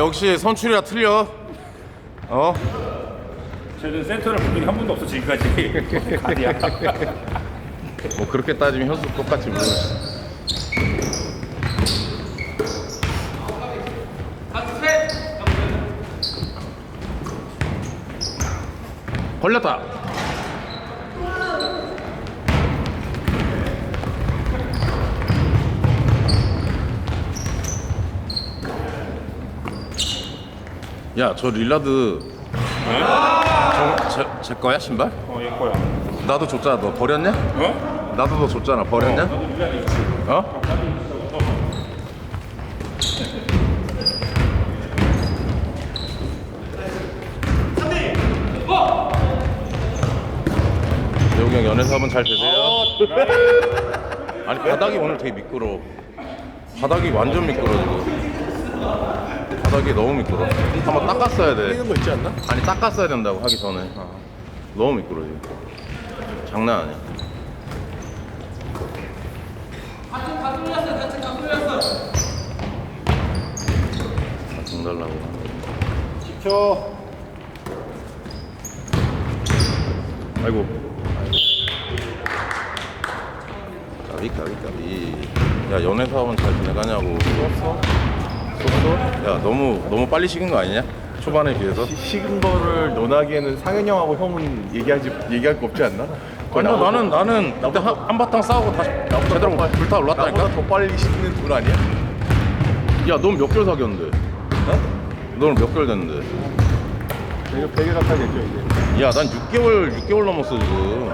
역시 선출이라 틀려. 어? 저는 센터를 본 적이 한 번도 없어 지금까지. 가디야. 뭐 그렇게 따지면 현수 똑같지 뭐. 걸렸다. 야, 저 릴라드 저, 제, 제 거야 신발? 어, 얘 거야. 나도 줬잖아. 너 버렸냐? 어? 나도 너 줬잖아. 버렸냐? 어? 여기 형 연애 사업은 잘 되세요? 아니 바닥이 오늘 되게 미끄러. 바닥이 완전 미끄러 지금. 바닥이 너무 미끄러. 한번 닦았어야 돼. 이런 거 있지 않나? 아니 닦았어야 된다고 하기 전에. 너무 미끄러 지금. 장난 아니야. 다 달라고. 10초. 아이고. 까비 까비 까비. 야 연애 사업은 잘 지내가냐고. 쏘어? 쏘어? 야 너무 너무 빨리 식은 거 아니냐? 초반에 비해서. 식은 거를 논하기에는 상현 형하고 형은 얘기하지 얘기할 거 없지 않나? 아니야 나는 나는 그때 한, 한바탕 싸우고 다시 제대로 불타 올랐다니까. 나보다 더 빨리 식는 둘 아니야? 야넌 몇 개월 사귀었는데? 어? 너는 몇 개월 됐는데? 내가 베개 됐죠 이제. 야 난 6개월 6개월 넘었어 지금.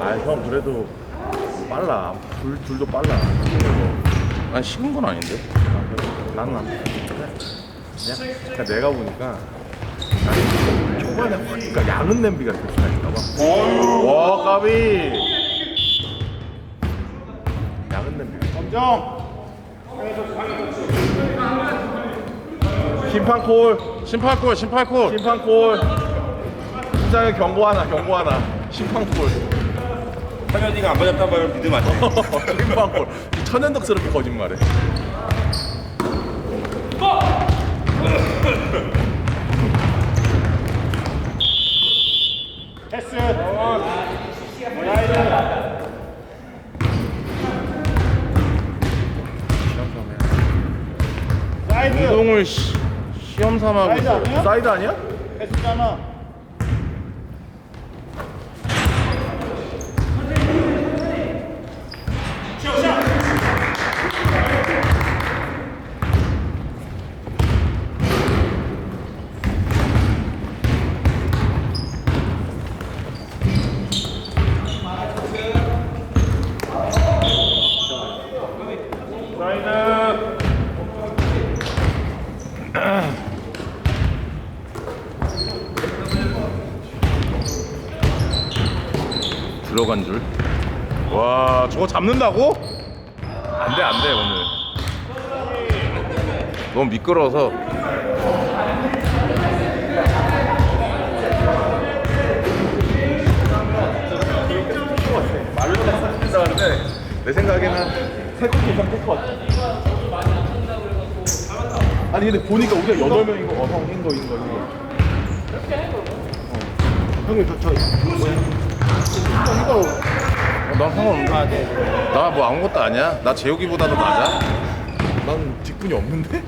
아형 그래도 빨라. 둘 둘도 빨라. 난 식은 건 아닌데. 나는 안. 그냥 내가 보니까 나는 초반에 확 그러니까 양은 냄비가 됐다니까 봐. 와 까비. 양은 냄비. 검정. 심판 콜. 심팔골 심팔골. 심판 콜. 부장의 경고 하나 경고 하나. 심판 콜. 상현이가 안 맞았단 말을 믿으면 안 돼. 심판 콜. 천연덕스럽게 거짓말해. 패스. 사이드. 운동을 시, 시험 삼아 하고 사이드 있어. 아니야? 사이드 아니야? 패스잖아. 들어간 줄. 와 저거 잡는다고? 안돼 안돼 오늘. 너무 미끄러워서. 내 생각에는 세골 이상 뺄것 같아. 아니 근데 보니까 우리가 여덟 명인 거, 어형 인거 인거 인거. 형님 저, 저 뭐야? 이거 어, 난 상관없는데. 나뭐 아무것도 아니야. 나 재욱이보다도 낮아. 난 직분이 없는데?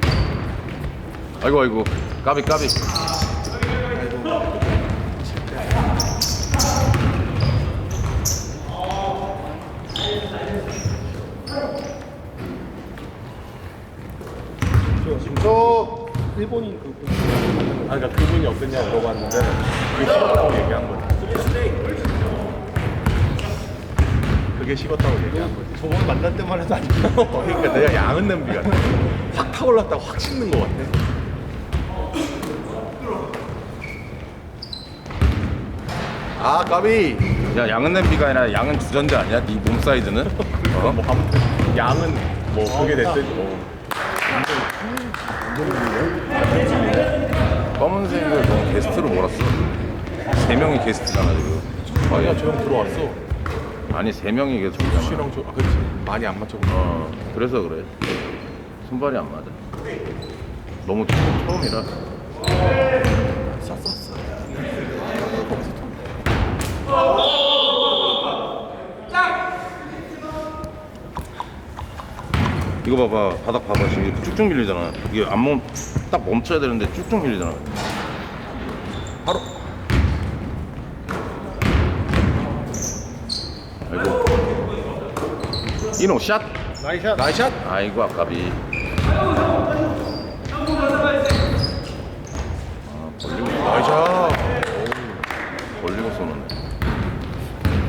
아이고 아이고 까비 까비. 저 일본인 그 아, 그러니까 그분이 어땠냐 물어봤는데 그게 식었다고 얘기한 거지. 그게 식었다고 얘기한 거지. 저번 만날 때만 해도 안 돼. 그러니까 내가 양은 냄비가 확 타올랐다가 확 식는 거 같아. 아 까비. 야 양은 냄비가 아니라 양은 주전자 아니야? 네 몸 사이즈는? 어? 뭐 아무튼 양은 뭐 그게 됐든 뭐. 검은색을 너무 게스트로 몰았어. 세 명이 게스트잖아 지금. 거의. 저형 들어왔어. 아니 세 명이 게스트잖아. 씨랑 저 아, 그렇지 많이 안 맞춰. 어 그래서 그래. 손발이 안 맞아. 너무 처음, 처음이라. 쌌었어. 이거 봐봐 바닥 봐봐 지금 이렇게 쭉쭉 밀리잖아 이게 안멈 딱 멈춰야 되는데 쭉쭉 밀리잖아 바로 아이고 이노 샷 나이샷. 나이샷. 아이고 아까비 아 벌리고 나이샷. 벌리고 쏘는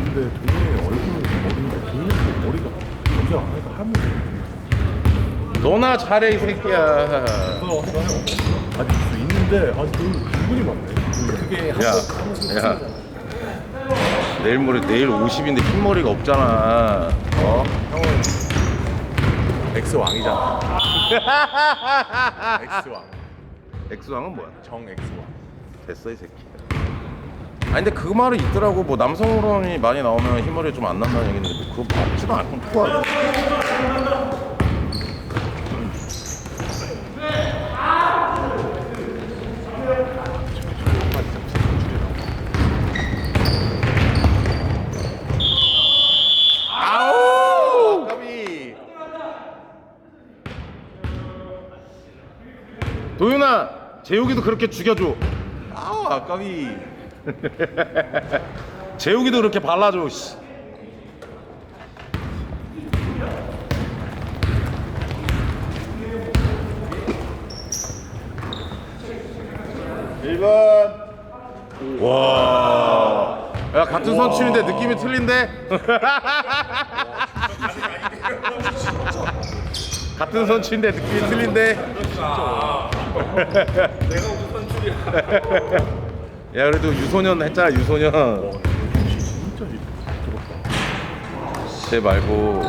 근데 동현이 얼굴은 어린데 동현이 머리가 진짜 하니까 하면 너나 잘해 이 새끼야 아니 수 있는데 아니 너무 기분이 많네. 그게 야, 야. 내일 모레 내일 50인데 흰머리가 없잖아. 어? 형은 엑스 왕이잖아. 엑스 왕. 엑스왕은 뭐야? 정 엑스 왕. 됐어 이 새끼. 아니 근데 그 말이 있더라고. 뭐 남성 호르몬이 많이 나오면 흰머리 좀안 난다는 얘기인데 뭐 그거 맞지도 않고 그거. 아우! 까비. 도윤아, 재욱이도 그렇게 죽여줘. 아우, 아까비. 재욱이도 그렇게 발라줘. 씨. 와. 야, 같은 선출인데 느낌이 틀린데? 같은 선출인데 느낌이 틀린데? 내가 무슨 선출이야. 야, 그래도 유소년 했잖아, 유소년. 진짜. 쟤 말고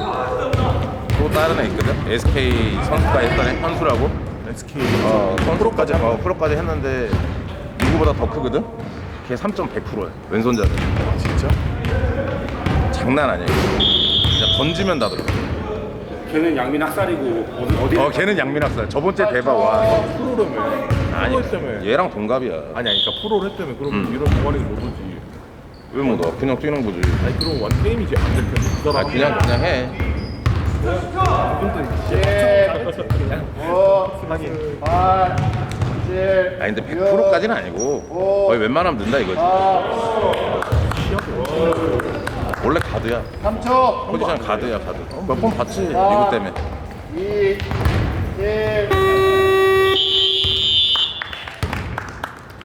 또 다른 애 있거든? SK 선수가 했던 애, 현수라고? SK 어, 프로까지, 어, 프로까지 했는데 누구보다 더 크거든? 걔 3.100%야, 왼손잡이. 진짜? 장난 아니야. 이거. 그냥 던지면 다 들어. 걔는 양민 학살이고 어디 어디? 어, 걔는 양민학살. 저번 주에 대박 와. 프로라며. 아니, 프로 했다며. 얘랑 동갑이야. 아니 아니 그러니까 프로를 했다며 그러면 음. 이런 동아리는 못 오지. 왜 못 와? 그냥 뛰는 거지. 아니 그럼 완 게임이지 안 될 텐데. 그 아, 사람 그냥, 그냥 해. 아니, 근데 100%까지는 아니고 거의 웬만하면 는다 이거지. 원래 가드야. 3초. 포지션 가드야, 가드. 몇 번 봤지, 리그 때문에. 2, 1,